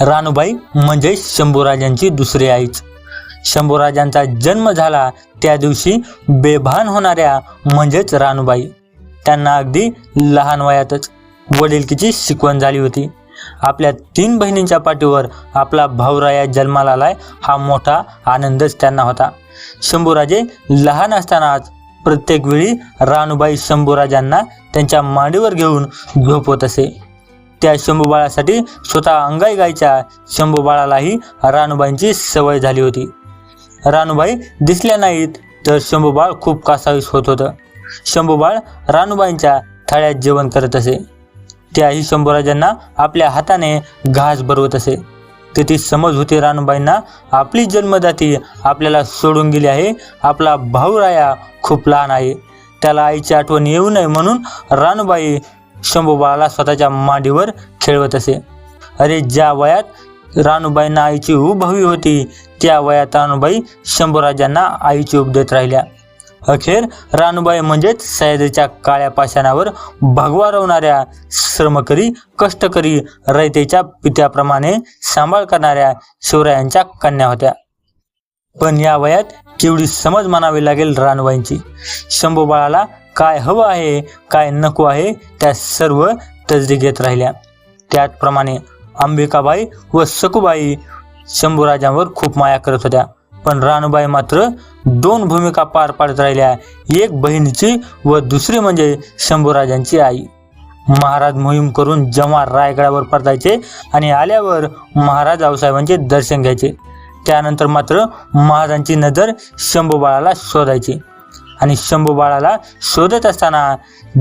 रानूबाई म्हणजे शंभूराजांची दुसरी आईच. शंभूराजांचा जन्म झाला त्या दिवशी बेभान होणाऱ्या म्हणजेच रानूबाई त्यांना अगदी लहान वयातच वडिलकीची शिकवण झाली होती. आपल्या तीन बहिणींच्या पाठीवर आपला भाऊराया जन्माला आलाय हा मोठा आनंदच त्यांना होता. शंभूराजे लहान असतानाच प्रत्येक वेळी रानूबाई शंभूराजांना त्यांच्या मांडीवर घेऊन झोपवत असे. त्या शंभूबाळासाठी स्वतः अंगाई गायच्या शंभूबाळालाही रानूबाईंची सवय झाली होती. रानूबाई दिसल्या नाहीत तर शंभूबाळ खूप कासावीस होत होतं. शंभूबाळ रानूबाईंच्या थाळ्यात जेवण करत असे. त्याही शंभूराजांना आपल्या हाताने घास भरवत असे. तेथे समज होती रानूबाईंना आपली जन्मदाती आपल्याला सोडून गेली आहे आपला भाऊराया खूप लहान आहे. त्याला आईची आठवण येऊ नये म्हणून रानूबाई शंभूबाळाला स्वतःच्या मांडीवर खेळवत असे. अरे ज्या वयात रानूबाईंना आईची ऊब हवी होती त्या वयात रानूबाई शंभूराजांना आईची ऊब देत राहिल्या. अखेर रानूबाई म्हणजेच सह्याद्रीच्या काळ्या पाषाणावर भगवा रवणाऱ्या श्रमकरी कष्टकरी रयतेच्या पित्याप्रमाणे सांभाळ करणाऱ्या शिवरायांच्या कन्या होत्या. पण या वयात केवढी समज मानावी लागेल रानूबाईंची शंभूबाळाला काय हवं आहे काय नको आहे त्या सर्व तजदी घेत राहिल्या. त्याचप्रमाणे अंबिकाबाई व सकुबाई शंभूराजांवर खूप माया करत होत्या. पण राणूबाई मात्र दोन भूमिका पार पाडत राहिल्या. एक बहिणीची व दुसरी म्हणजे शंभूराजांची आई. महाराज मोहीम करून जेव्हा रायगडावर परतायचे आणि आल्यावर महाराज आऊसाहेबांचे दर्शन घ्यायचे. त्यानंतर मात्र महाराजांची नजर शंभूबाळाला शोधायची. आणि शंभूबाळाला शोधत असताना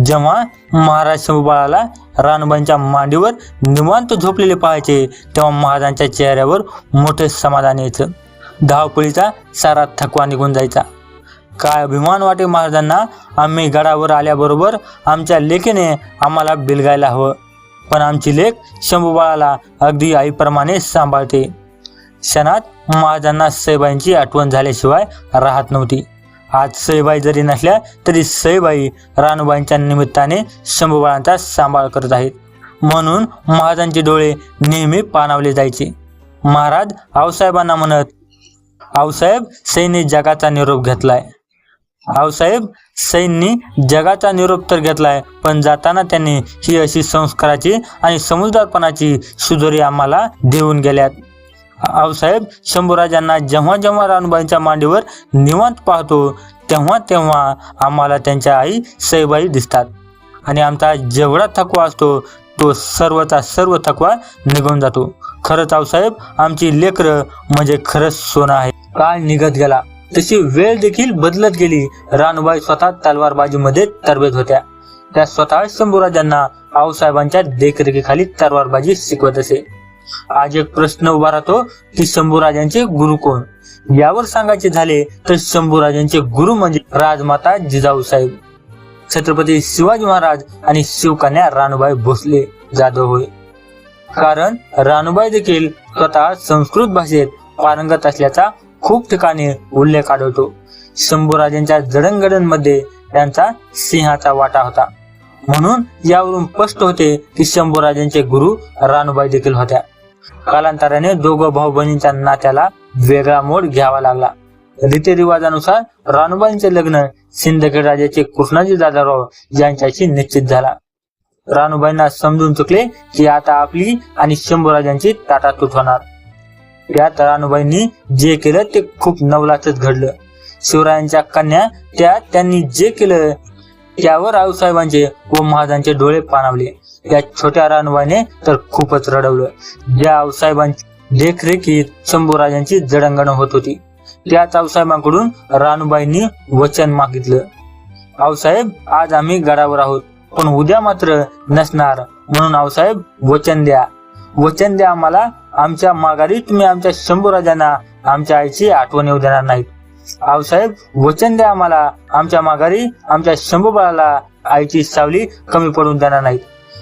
जेव्हा महाराज शंभूबाळाला रानबाईंच्या मांडीवर निवांत झोपलेले पाहायचे तेव्हा महाराजांच्या चेहऱ्यावर मोठे समाधान यायचं. धावपळीचा सारा थकवा निघून जायचा. काय अभिमान वाटे महाराजांना आम्ही गडावर आल्याबरोबर आमच्या लेकीने आम्हाला बिलगायला हवं. पण आमची लेख शंभूबाळाला अगदी आईप्रमाणे सांभाळते. क्षणात महाराजांना सईबाईंची आठवण झाल्याशिवाय राहत नव्हती. आज सईबाई जरी नसल्या तरी सईबाई रानूबाईंच्या निमित्ताने शंभूबाळांचा सांभाळ करत आहेत. म्हणून महाराजांचे डोळे नेहमी पाणावले जायचे. महाराज आऊसाहेबांना म्हणत आऊसाहेब सैनी जगाचा निरोप घेतलाय. आऊसाहेब सैन्य जगाचा निरोप तर घेतलाय पण जाताना त्यांनी ही अशी संस्काराची आणि समजदारपणाची सुधोरी आम्हाला देऊन गेल्यात. आऊसाहेब शंभूराजांना जेव्हा जेव्हा रानूबाईंच्या मांडीवर निवांत पाहतो तेव्हा तेव्हा आम्हाला त्यांच्या आई सईबाई दिसतात. आणि आमचा जेवढा थकवा असतो तो सर्वचा सर्व थकवा निघून जातो. खरंच आऊसाहेब आमची लेकरं म्हणजे खरंच सोनं आहे. काळ निघत गेला. तशी वेळ देखील बदलत गेली. रानूबाई स्वतः तलवारबाजीमध्ये तरबेज होत्या. त्या स्वतः शंभूराजांना आऊसाहेबांच्या देखरेखीखाली तलवारबाजी शिकवत असे. आज एक प्रश्न उभा राहतो की शंभूराजांचे गुरु कोण? यावर सांगायचे झाले तर शंभूराजांचे गुरु म्हणजे राजमाता जिजाऊ साहेब. छत्रपती शिवाजी महाराज आणि शिवकन्या रानूबाई भोसले जाधव होय. कारण रानूबाई देखील स्वतः संस्कृत भाषेत पारंगत असल्याचा खूप ठिकाणी उल्लेख आढळतो. शंभूराजांच्या जडणघडणमध्ये त्यांचा सिंहाचा वाटा होता. म्हणून यावरून स्पष्ट होते की शंभूराजांचे गुरु रानूबाई देखील होत्या. कालांतराने दोघं भाऊ बहिणींच्या नात्याला वेगळा मोड घ्यावा लागला. रीतिरिवाजानुसार रानूबाईंचे लग्न सिंदखेड राजाचे कृष्णाजी दादाराव यांच्याशी निश्चित झाला. रानूबाईंना समजून चुकले की आता आपली आणि शंभूराजांची ताटातूट होणार. यात रानूबाईंनी जे केलं ते खूप नवलाच घडलं. शिवरायांच्या कन्या त्या त्यांनी जे केलं त्यावर आऊसाहेबांचे व महाजांचे डोळे पाणावले. या छोट्या रानूबाईने तर खूपच रडवलं. ज्या आऊसाहेबांची देखरेखीत शंभूराजांची जडंगण होत होती त्याच आऊसाहेबांकडून रानूबाईंनी वचन मागितलं. आऊसाहेब आज आम्ही गडावर आहोत पण उद्या मात्र नसणार म्हणून आऊसाहेब वचन द्या. वचन द्या आम्हाला आमच्या माघारी तुम्ही आमच्या शंभूराजांना आमच्या आईची आठवण येऊ देणार नाहीत. आऊसाहेब वचन द्या आम्हाला. आमच्या माघारी आमच्या शंभूबाळाला आईची सावली कमी पडून देणार नाहीत.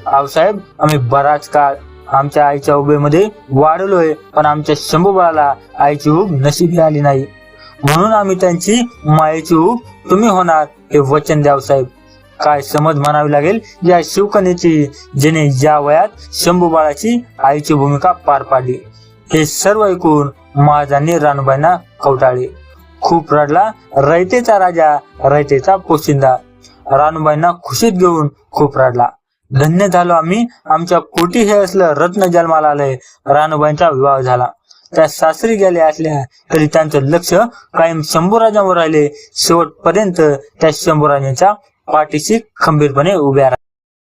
आऊसाहेब आम्ही बराच काळ आमच्या आईच्या उभेमध्ये वाढलोय पण आमच्या शंभूबाळाला आईची उब नशिबी आली नाही. म्हणून आम्ही त्यांची मायेची उब तुम्ही होणार हे वचन द्याव साहेब. काय समज म्हणावी लागेल या शिवकन्याची जिने या वयात शंभू बाळाची आईची भूमिका पार पाडली. हे सर्व ऐकून महाजांनी रानूबाईंना कवटाळले खूप रडला. रयतेचा राजा रयतेचा पोशिंदा. रानूबाईंना खुशीत घेऊन खूप रडला. धन्य झालो आम्ही. आमच्या पोटी हे असलं रत्न जन्माला आलंय रानूबाईंचा विवाह झाला. त्या सासरी गेल्या असल्या तरी त्यांचं लक्ष कायम शंभूराजांवर राहिले. शेवटपर्यंत त्या शंभूराजांच्या पाठीशी खंबीरपणे उभ्या राहिल्या.